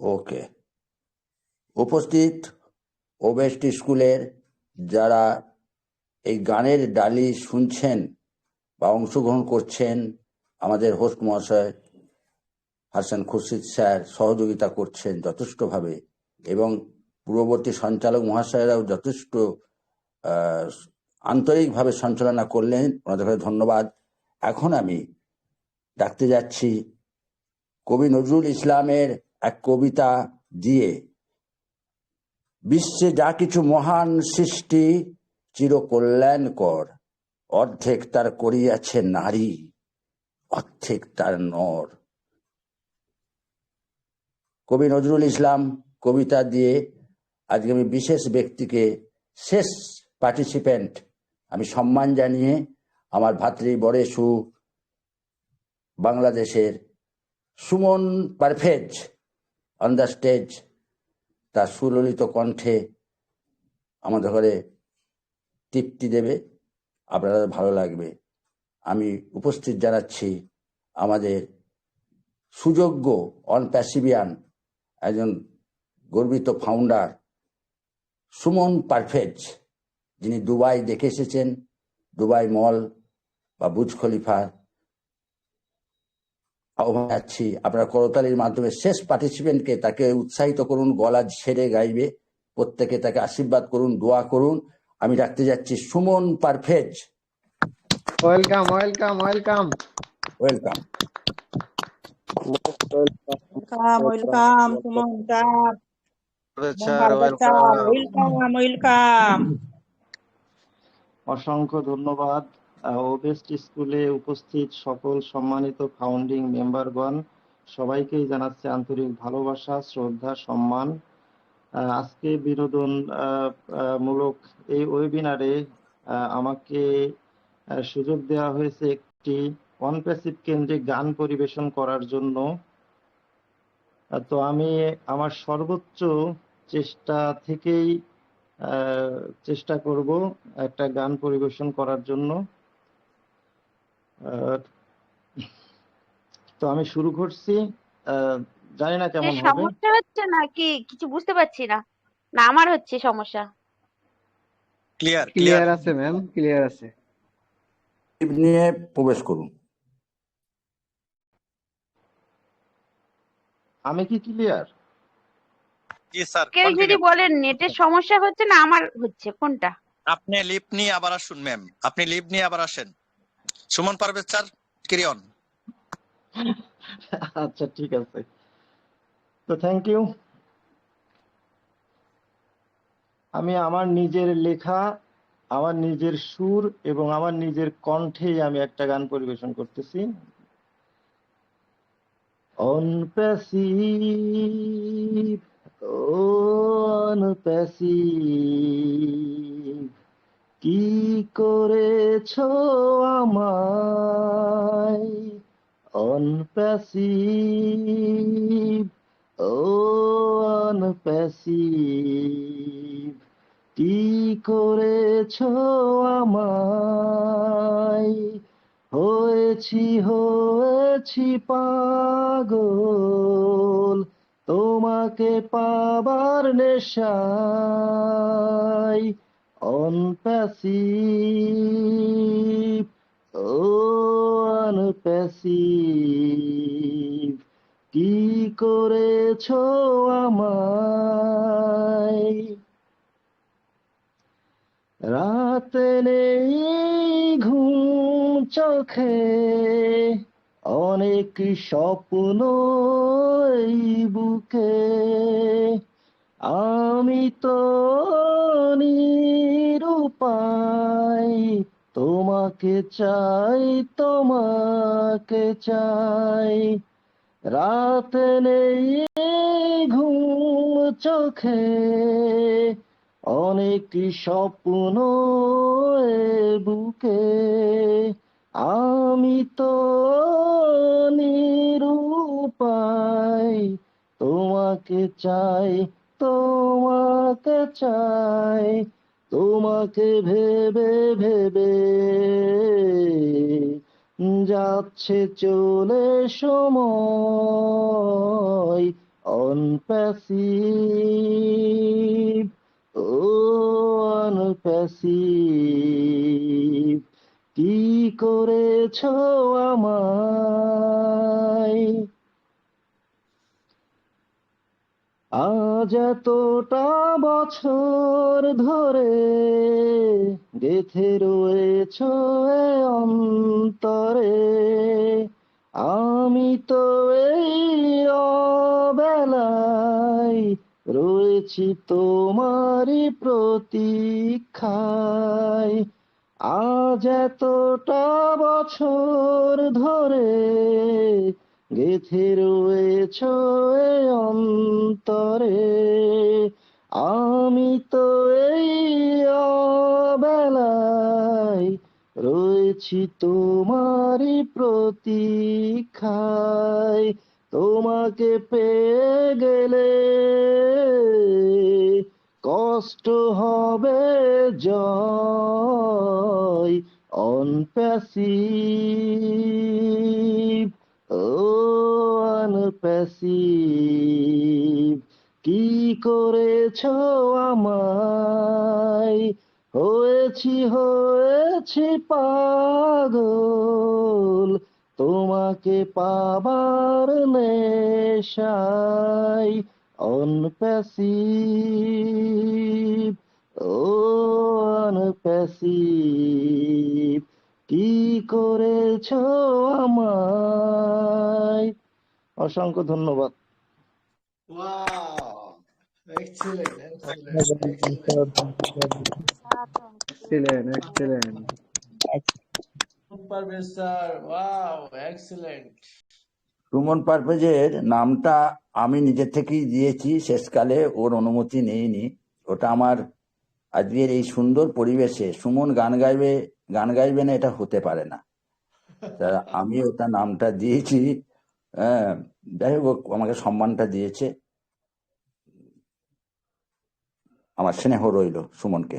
ওকে। উপস্থিত ওবেস্ট স্কুলের যারা এই গানের ডালি শুনছেন বা অংশগ্রহণ করছেন, আমাদের হোস্ট মহাশয় হাসান খুরশিদ স্যার সহযোগিতা করছেন যথেষ্টভাবে এবং পূর্ববর্তী সঞ্চালক মহাশয়রাও যথেষ্ট আন্তরিকভাবে সঞ্চালনা করলেন। ওনাদের ধন্যবাদ। এখন আমি ডাকতে যাচ্ছি কবি নজরুল ইসলামের এক কবিতা দিয়ে, বিশ্বে যা কিছু মহান সৃষ্টি চির কল্যাণকর অর্ধেক তার করিয়াছে নারী, অর্ধেক তার নর। কবি নজরুল ইসলাম কবিতা দিয়ে আজকে আমি বিশেষ ব্যক্তিকে শেষ পার্টিসিপেন্ট আমি সম্মান জানিয়ে আমার ভাতৃ বরেশু বাংলাদেশের Suman Parvez on the stage তার সুললিত কণ্ঠে আমাদের ঘরে তৃপ্তি দেবে, আপনাদের ভালো লাগবে। আমি উপস্থিত জানাচ্ছি আমাদের সুযোগ্য অন প্যাসিভিয়ান একজন গর্বিত ফাউন্ডার সুমন পারফেজ, যিনি দুবাই দেখে এসেছেন, দুবাই মল বা বুজ খলিফার আহ্বান যাচ্ছি আপনারা করতালির মাধ্যমে শেষ পার্টিসিপেন্টকে তাকে উৎসাহিত করুন গলা ছেড়ে গাইবে। প্রত্যেকে তাকে আশীর্বাদ করুন দোয়া করুন। আমি রাখতে যাচ্ছি Suman Parvez welcome welcome welcome welcome sir welcome. অসংখ্য ধন্যবাদ ওবেস্ট স্কুলে উপস্থিত সকল সম্মানিত ফাউন্ডিং মেম্বারগণ সবাইকেই জানাচ্ছি আন্তরিক ভালোবাসা, শ্রদ্ধা, সম্মান। আজকে বিনোদন মূলক এই ওয়েবিনারে আমাকে সুযোগ দেওয়া হয়েছে একটি অনপ্যাসিভ কেন্দ্রে গান পরিবেশন করার জন্য। তো আমি আমার সর্বোচ্চ চেষ্টা থেকেই চেষ্টা করব একটা গান পরিবেশন করার জন্য। তো আমি শুরু করছি। আহ, জানি না কেমন হবে। সমস্যা হচ্ছে নাকি? কিছু বুঝতে পারছি না। না আমার হচ্ছে সমস্যা। ক্লিয়ার ক্লিয়ার আছে ম্যাম ক্লিয়ার আছে। নিয়ে প্রবেশ করুন। আমি কি ক্লিয়ার জি স্যার কেউ যদি বলেন নেটের সমস্যা হচ্ছে না আমার হচ্ছে কোনটা? আপনি লিভ নিয়ে আবার আসুন ম্যাম আপনি লিভ নিয়ে আবার আসেন। সুমন পারভেজ স্যার কিরিয়ন আচ্ছা ঠিক আছে। তো থ্যাংক ইউ আমি আমার নিজের লেখা, আমার নিজের সুর এবং আমার নিজের কণ্ঠে আমি একটা গান পরিবেশন করতেছি। অনপ্যাসিভ অনপ্যাসিভ কি করেছ আমায়? অনপ্যাসিভ ও অনপ্যাসিভ কি করেছ আমায়? হয়েছি হয়েছি পাগল। তোমাকে পাবার নেশায় অনপ্যাসিভ ও অনপ্যাসিভ কি করেছ আমায়? রাতে নেই ঘুম চোখে অনেক স্বপ্ন বুকে। আমি তো নিরুপায়, তোমাকে চাই তোমাকে চাই। রাত নেই ঘুম চোখে, অনেক স্বপ্ন বুকে। আমি তো নিরুপায়, তোমাকে চাই তোমাকে চাই তোমাকে ভেবে ভেবে। যাচ্ছে চলে সময় অনপ্যাসিভ ও অনপ্যাসিভ কি করেছ আমায়? আজ এতটা বছর ধরে গেথে রয়েছ অন্তরে। আমি তো এই অবেলায় রয়েছি তোমারই প্রতীক্ষায়। আজ এতটা বছর ধরে গেথে রয়েছ অন্তরে। রয়েছি তোমারই প্রতীক্ষায়। তোমাকে পেয়ে গেলে কষ্ট হবে জয়। ও অনপ্যাসিভ কি করেছ আমায়? হয়েছি হয়েছি পাগল তোমাকে পাবার নেশায় অনপ্যাসিভ ও অনপ্যাসিভ কি করেছ আমায় অসংখ্য ধন্যবাদ Wow. Excellent. Excellent. Excellent excellent. Excellent. Suman পারভেজের নামটা আমি নিজে থেকেই দিয়েছি শেষকালে ওর অনুমতি নেইনি ওটা আমার আজকের এই সুন্দর পরিবেশে সুমন গান গাইবে গান গাইবে না এটা হতে পারে না তা আমি ওটা নামটা দিয়েছি হ্যাঁ যাই হোক আমাকে সম্মানটা দিয়েছে আমার স্নেহ রইল সুমনকে